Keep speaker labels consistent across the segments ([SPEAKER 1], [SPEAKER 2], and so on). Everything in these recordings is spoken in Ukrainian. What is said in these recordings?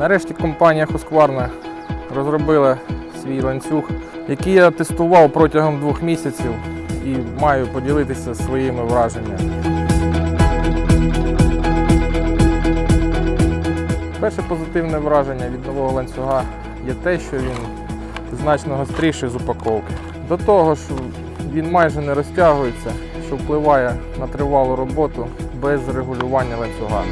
[SPEAKER 1] Нарешті компанія Husqvarna розробила свій ланцюг, який я тестував протягом двох місяців і маю поділитися своїми враженнями. Перше позитивне враження від нового ланцюга є те, що він значно гостріший з упаковки. До того ж, він майже не розтягується, що впливає на тривалу роботу без регулювання ланцюга.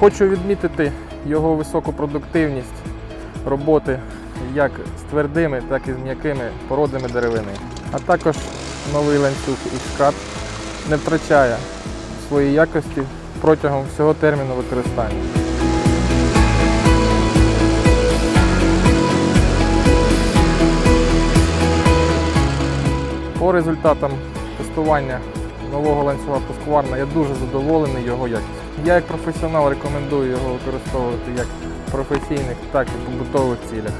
[SPEAKER 1] Хочу відмітити його високу продуктивність роботи як з твердими, так і з м'якими породами деревини. А також новий ланцюг X-Cut не втрачає своєї якості протягом всього терміну використання. По результатам тестування нового ланцюга Husqvarna я дуже задоволений його якістю. Я як професіонал рекомендую його використовувати як в професійних, так і в побутових цілях.